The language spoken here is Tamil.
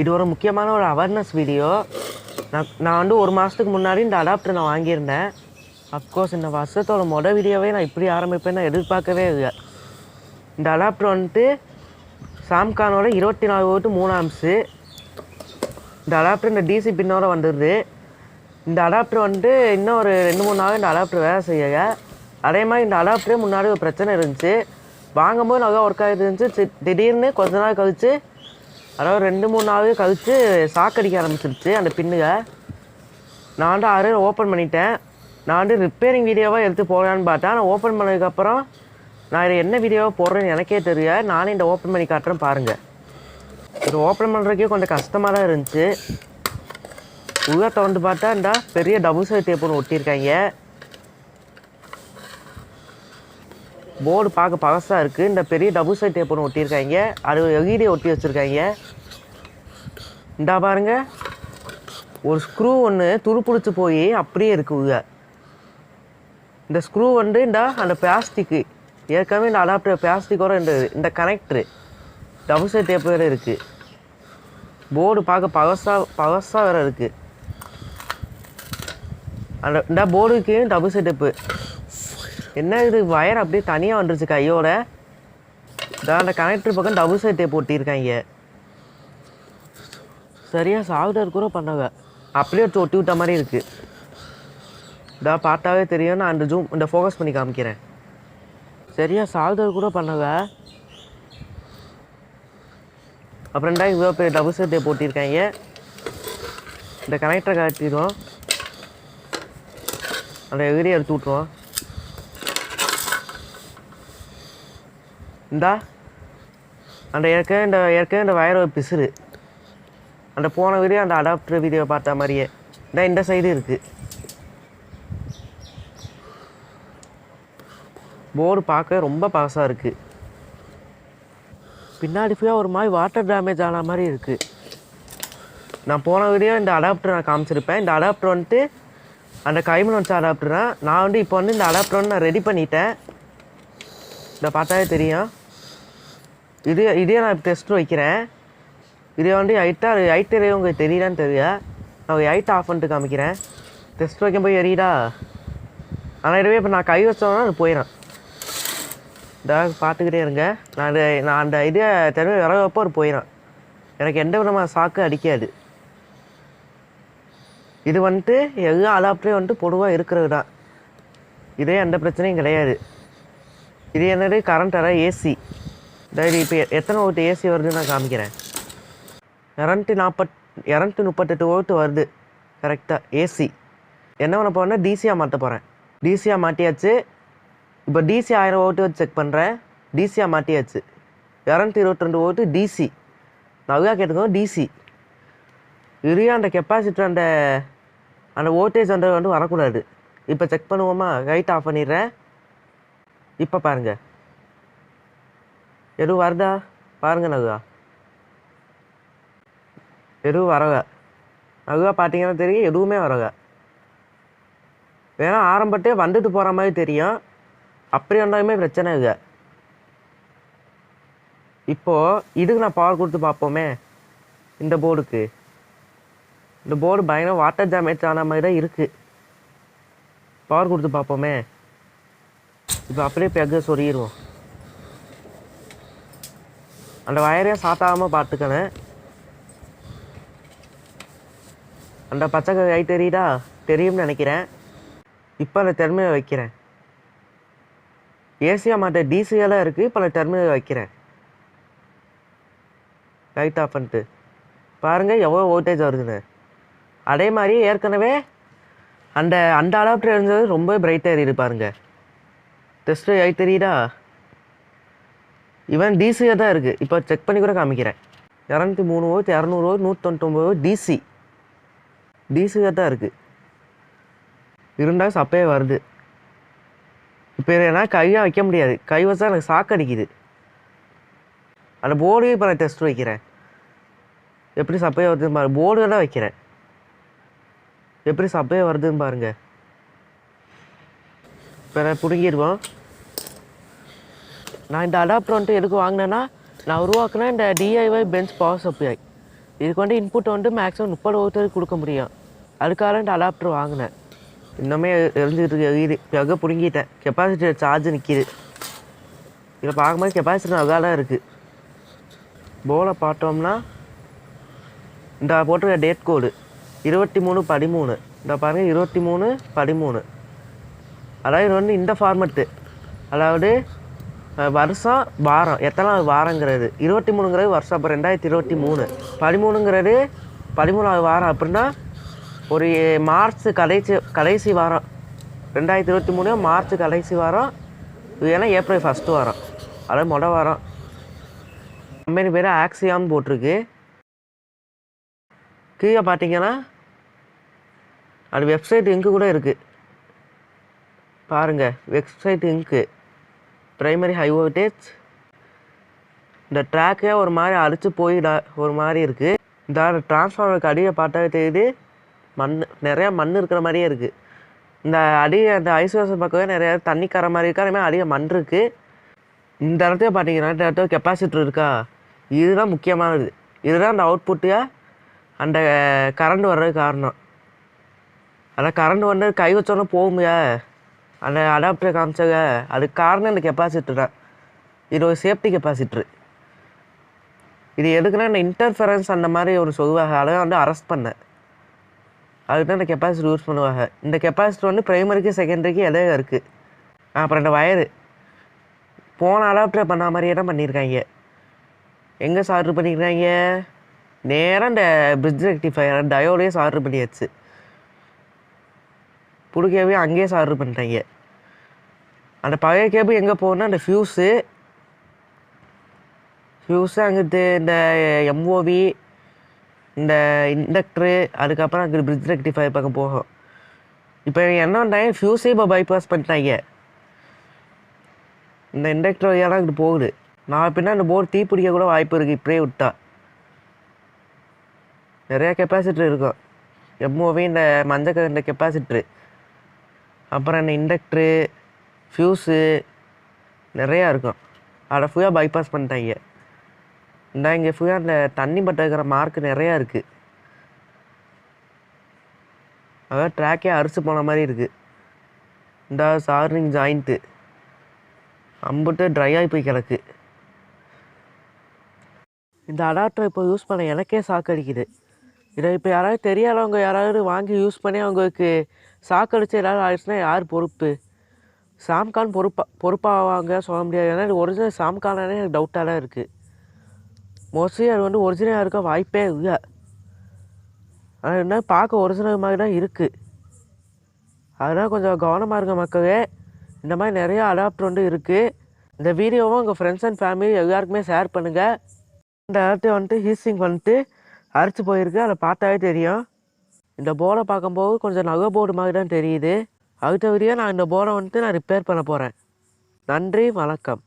இது ஒரு முக்கியமான ஒரு அவேர்னஸ் வீடியோ நான் நான் வந்து ஒரு மாதத்துக்கு முன்னாடி இந்த அடாப்டர் நான் வாங்கியிருந்தேன். அஃப்கோர்ஸ் இந்த வருஷத்தோட மொதல் வீடியோவே நான் இப்படி ஆரம்பிப்பேன்னு நான் எதிர்பார்க்கவே இல்லை. இந்த அடாப்டர் வந்துட்டு சாம்கானோட இருபத்தி நாலு ஓட்டு மூணு ஆம்ஸு இந்த அடாப்டர் இந்த டிசி பின்னோட வந்துடுது இந்த அடாப்டர் வந்துட்டு இன்னும் ஒரு ரெண்டு மூணு நாள் இந்த அடாப்டர் வேலை செய்யல. அதே மாதிரி இந்த அடாப்டரே முன்னாடி ஒரு பிரச்சனை இருந்துச்சு. வாங்கும்போது நல்லா ஒர்க் ஆகிட்டு இருந்துச்சு. திடீர்னு கொஞ்ச நாள் கழித்து அதாவது ரெண்டு மூணு நாள் கழித்து சாக்கடிக்க ஆரம்பிச்சிருச்சு அந்த பின்னுக. நான் வந்து ஆறு ஓப்பன் பண்ணிட்டேன். நான் வந்து ரிப்பேரிங் வீடியோவாக எடுத்து போகலான்னு பார்த்தேன். நான் ஓப்பன் பண்ணதுக்கப்புறம் நான் இதை என்ன வீடியோவாக போடுறேன்னு எனக்கே தெரியல. நானே இந்த ஓப்பன் பண்ணி காட்டுறேன் பாருங்கள் இது ஓப்பன் பண்ணுறதுக்கே கொஞ்சம் கஷ்டமாக தான் இருந்துச்சு. உள்ளே திறந்து பார்த்தா இந்த பெரிய டபுள் சைட் டேப் ஒன்று ஒட்டியிருக்காங்க. போர்டு பார்க்க பழசாக இருக்குது இந்த பெரிய டபுள் சைட் டேப் ஒன்று ஒட்டியிருக்காங்க. அது எல்இடி ஒட்டி வச்சுருக்காங்க. இந்தா பாருங்க. ஒரு ஸ்க்ரூ ஒன்று துருப்பிடிச்சு போய் அப்படியே இருக்குங்க இந்த ஸ்க்ரூ வந்து இந்த அந்த பிளாஸ்டிக்கு ஏற்கனவே இந்த அடாப்டர் பிளாஸ்டிக்கோட இந்த இந்த கனெக்டரு டபுள் சைட் டேப் வேறு இருக்குது போர்டு பார்க்க பழசாக பழசாக வேறு இருக்குது அந்த இந்த போர்டுக்கு டபுள் சைட் டேப்பு என்ன இது? வயர் அப்படியே தனியாக வந்துருச்சு கையோட. இதான் அந்த கனெக்டர் பக்கம் டபுள் சைட்டே போட்டிருக்காங்க. சரியாக சாஃப்ட்வேர் கூட பண்ணாங்க அப்படியே எடுத்து ஒட்டி விட்ட மாதிரி இருக்குது இதா பார்த்தாவே தெரியும். நான் அந்த ஜூம் இந்த ஃபோக்கஸ் பண்ணி காமிக்கிறேன். சரியாக சால்டர் கூட பண்ணவ. அப்புறம் தான் இவ்வளோ பெரிய டபுள் சைட் போட்டிருக்காங்க. இந்த கனெக்டரை காட்டிடுவோம் அந்த எகிரி எடுத்து விட்ருவோம் இந்தா. அந்த ஏற்கனவே இந்த ஏற்கனவே இந்த வயரை ஒரு பிசுறு. அந்த போன வீடியோ அந்த அடாப்டர் வீடியோ பார்த்த மாதிரியே. இந்த இந்த சைடு இருக்குது போர்டு பார்க்க ரொம்ப பாசாக இருக்குது பின்னாடி ஃபுல்லாக ஒரு மாதிரி வாட்டர் டேமேஜ் ஆன மாதிரி இருக்குது நான் போன வீடியோ இந்த அடாப்டர் நான் காமிச்சிருப்பேன். இந்த அடாப்டர் வந்துட்டு அந்த கைமன் வச்ச அடாப்டர் தான். நான் வந்து இப்போ வந்து இந்த அடாப்டர் வந்து நான் ரெடி பண்ணிட்டேன். இதை பார்த்தாவே தெரியும். இது இதே நான் இப்போ டெஸ்ட் வைக்கிறேன். இதே வந்து ஹைட்டாக ஹைட் எறிய உங்களுக்கு தெரியலான்னு தெரியல. நான் ஹைட் ஆஃப் பண்ணிட்டு காமிக்கிறேன். டெஸ்ட் வைக்கும் போய் எரியுதா? ஆனால் இதுவே இப்போ நான் கை வச்சோன்னா அது போயிடும் இதாக பார்த்துக்கிட்டே இருங்க. நான் அந்த நான் அந்த இதை திறமை விறகப்போ அது போயிடும் எனக்கு எந்த விதமான சாக்கு அடிக்காது. இது வந்துட்டு எல்லா அடாப்டரையும் வந்துட்டு பொதுவாக இருக்கிறது தான். இதே எந்த பிரச்சனையும் கிடையாது. இது என்னது? கரண்ட் வர ஏசி அதாவது இப்போ எத்தனை ஓட்டு ஏசி வருதுன்னு நான் காமிக்கிறேன். இரநூத்தி நாற்பத் இரநூத்தி முப்பத்தெட்டு ஓட்டு வருது. கரெக்டாக ஏசி என்ன பண்ண போகிறேன்னா டிசியாக மாற்ற போகிறேன் டிசியாக மாட்டியாச்சு. இப்போ டிசி ஆயிரம் ஓட்டு வச்சு செக் பண்ணுறேன் டிசியாக மாட்டியாச்சு. இரநூத்தி இருபத்தி ரெண்டு ஓட்டு டிசி நல்லா கேட்டுக்கோ டிசி இரியா அந்த கெப்பாசிட்டர் அந்த அந்த ஓட்டேஜ் வந்து வந்து வரக்கூடாது. இப்போ செக் பண்ணுவோமா? ரைட் ஆஃப் பண்ணிடுறேன். இப்போ பாருங்கள் எதுவும் வருதா? பாருங்க நகுவா எதுவும் வரக. நகுவா பார்த்தீங்கன்னா தெரியும் எதுவுமே வரக. வேணா ஆரம்பத்தே வந்துட்டு போகிற மாதிரி தெரியும். அப்படி வந்தாலுமே பிரச்சனை இல்லை இப்போது இதுக்கு நான் பவர் கொடுத்து பார்ப்போமே இந்த போர்டுக்கு இந்த போர்டு பயங்கர வாட்டர் டேமேஜ் ஆன மாதிரி தான் இருக்குது பவர் கொடுத்து பார்ப்போமே. இப்போ அப்படியே பெக்க சொல்லிடுவோம் அந்த வயரையும் சாத்தாமல் பார்த்துக்கணும் அந்த பச்சை கை தெரியுதா? தெரியும்னு நினைக்கிறேன். இப்போ அந்த டெர்மினல் வைக்கிறேன். ஏசியா மாட்ட டிசியெல்லாம் இருக்குது இப்போ நான் டெர்மினல் வைக்கிறேன். லைட் ஆஃப் பண்ணிட்டு. பாருங்கள் எவ்வளோ வோல்டேஜ் வருதுன்னு. அதே மாதிரி ஏற்கனவே அந்த அந்த அடாப்டர் இருந்தது ரொம்ப பிரைட்டாக எரியுது டெஸ்ட்டு ஐ தெரியுதா? இவன் டிசியாக தான் இருக்குது இப்போ செக் பண்ணி கூட காமிக்கிறேன். இரநூத்தி மூணு வோல்ட் இரநூறு வோல்ட் டிசி டிசியாக தான் இருக்குது இருந்தால் சப்பையே வருது. இப்போ இதை கையாக வைக்க முடியாது. கை வச்சா எனக்கு சாக்கடிக்குது அந்த போர்டையும் இப்போ நான் டெஸ்ட் வைக்கிறேன். எப்படி சப்பையாக வருதுன்னு பாரு. போர்டு தான் வைக்கிறேன். எப்படி சப்பையாக வருதுன்னு பாருங்கள் இப்போ நான் பிடுங்கிடுவோம் நான் இந்த அடாப்டர் வந்துட்டு எதுக்கு வாங்கினேன்னா நான் உருவாக்குனா இந்த டிஐஒய் பெஞ்ச் பவர் சப்ளை இதுக்கு வந்து இன்புட் வந்து மேக்ஸிமம் முப்பது ஒருத்தருக்கு கொடுக்க முடியும். அதுக்காக இந்த அடாப்டர் வாங்கினேன். இன்னுமே எரிஞ்சுக்கிட்டு இருக்கு எரியுது. பிடுங்கிட்டேன். கெப்பாசிட்டி சார்ஜ் நிற்கிது இதில் பார்க்கும்போது கெப்பாசிட்டி நல்லா தான் இருக்குது போலை பார்த்தோம்னா இந்த போட்டிருக்க டேட் கோடு இருபத்தி மூணு பதிமூணு. இந்த பாருங்கள் இருபத்தி மூணு பதிமூணு. அதாவது இது வந்து இந்த ஃபார்மெட்டு அதாவது வருஷம் வாரம். எத்தனாவது வாரங்கிறது? இருபத்தி மூணுங்கிறது வருஷம். அப்போ ரெண்டாயிரத்தி இருபத்தி மூணு பதிமூணுங்கிறது பதிமூணாவது வாரம். அப்படின்னா ஒரு மார்ச் கடைசி கடைசி வாரம். ரெண்டாயிரத்தி இருபத்தி மூணு மார்ச் கடைசி வாரம். இது ஏன்னா ஏப்ரல் ஃபஸ்ட்டு வாரம். அதாவது மொதல் வாரம். கம்பெனி பேர் ஆக்சியான்னு போட்டிருக்கு. கீழே பார்த்தீங்கன்னா அது வெப்சைட் இங்கு கூட இருக்குது பாருங்கள் வெப்சைட் இங்கு ப்ரைமரி ஹை வோல்டேஜ் இந்த ட்ராக்கே ஒரு மாதிரி அடிச்சு போய் ஒரு மாதிரி இருக்குது இந்த டிரான்ஸ்ஃபார்மருக்கு அடியை பார்த்தாவே தெரியுது மண் நிறையா மண் இருக்கிற மாதிரியே இருக்குது இந்த அடி அந்த ஐசோசன் பக்கமே நிறையா தண்ணி கர மாதிரி இருக்கா அதே மாதிரி அடியில் மண் இருக்குது இந்த இடத்துல பார்த்தீங்கன்னா இந்த இடத்துல கெப்பாசிட்டர் இருக்கா? இதுதான் முக்கியமானது. இதுதான் அந்த அவுட்புட்டு அந்த கரண்ட் வர்றதுக்கு காரணம். அதான் கரண்ட் வந்து கை வச்சோன்னே போகுமையா? அந்த அடாப்டர் காமிச்சாங்க அதுக்கு காரணம் இந்த கெப்பாசிட்டர் தான். இது ஒரு சேஃப்டி கெப்பாசிட்ரு இது எதுக்குன்னா இந்த இன்டர்ஃபரன்ஸ் அந்த மாதிரி ஒரு சொல்லுவாங்க. அதை வந்து அரெஸ்ட் பண்ணேன். அதுக்கு தான் இந்த கெப்பாசிட்டர் யூஸ் பண்ணுவாங்க. இந்த கெப்பாசிட்டர் வந்து ப்ரைமரிக்கு செகண்டரிக்கு இடையில இருக்குது அப்புறம் இந்த வயரு போன அடாப்டர் பண்ண மாதிரியே தான் பண்ணியிருக்காங்க. எங்கே சார்ட்ரு பண்ணியிருக்காங்க? நேராக இந்த பிரிட்ஜ் ரெக்டிஃபையர் டயோடையே சார்ட்ரு பண்ணியாச்சு. புது கேபிள் அங்கேயே சார்ட்ரு பண்ணிட்டாங்க. அந்த பழைய கேபிள் எங்கே போகணுன்னா அந்த ஃபியூஸு ஃபியூஸு அங்கிட்டு இந்த எம்ஓவி இந்த இண்டக்டரு அதுக்கப்புறம் அங்கே பிரிட்ஜ் ரெக்டிஃபை பக்கம் போகும். இப்போ என்ன பண்ணாங்க ஃபியூஸே இப்போ பைபாஸ் பண்ணிட்டாங்க. இந்த இண்டக்டர் வழியாலாம் இங்கிட்டு போகுது. நான் பின்னா இந்த போர்டு தீ பிடிக்க கூட வாய்ப்பு இருக்குது இப்படியே விட்டா. நிறையா கெப்பாசிட்டர் இருக்கும். எம்ஓவி இந்த மஞ்சள் இந்த கெப்பாசிட்டரு அப்புறம் இந்த இண்டக்டரு ஃபியூஸு நிறையா இருக்கும். அதை ஃபுல்லாக பைபாஸ் பண்ணிட்டாங்க. இந்த இங்கே ஃபுல்லாக அந்த தண்ணி பட்டிருக்கிற மார்க் நிறையா இருக்குது அதான் ட்ராக்கே அரிச்சு போன மாதிரி இருக்குது இந்த சார்னிங் ஜாயிண்ட்டு அம்புட்டு ட்ரை ஆகி போய் கிடக்கு. இந்த அடாப்டர் இப்போ யூஸ் பண்ண எனக்கே சாக்கடிக்குது இதை இப்போ யாராவது தெரியாதவங்க யாராவது வாங்கி யூஸ் பண்ணி அவங்களுக்கு சாக்கடிச்சு ஏதாவது ஆயிடுச்சுன்னா யார் பொறுப்பு? சாம்கான் பொறுப்பா பொறுப்பாவாங்க சொல்ல முடியாது. ஏன்னா இது ஒரிஜினல் சாம்கானே எனக்கு டவுட்டாக தான் இருக்குது மோஸ்ட்லி அது வந்து ஒரிஜினலாக இருக்க வாய்ப்பே இல்லை. ஆனால் என்ன பார்க்க ஒரிஜினல் மாதிரி தான் இருக்குது அதனால் கொஞ்சம் கவனமாக இருங்க மக்களே. இந்த மாதிரி நிறைய அடாப்டர் வந்து இருக்குது இந்த வீடியோவும் உங்கள் ஃப்ரெண்ட்ஸ் அண்ட் ஃபேமிலி எல்லாருக்குமே ஷேர் பண்ணுங்கள் இந்த இடத்துல வந்துட்டு ஹீசிங் வந்துட்டு அரைச்சி போயிருக்கு. அதை பார்த்தாவே தெரியும். இந்த போரை பார்க்கும்போது கொஞ்சம் நகை போர்டு மாதிரி தான் தெரியுது. அடுத்த வீடியோ நான் இந்த போரை வந்துட்டு நான் ரிப்பேர் பண்ண போகிறேன் நன்றி வணக்கம்.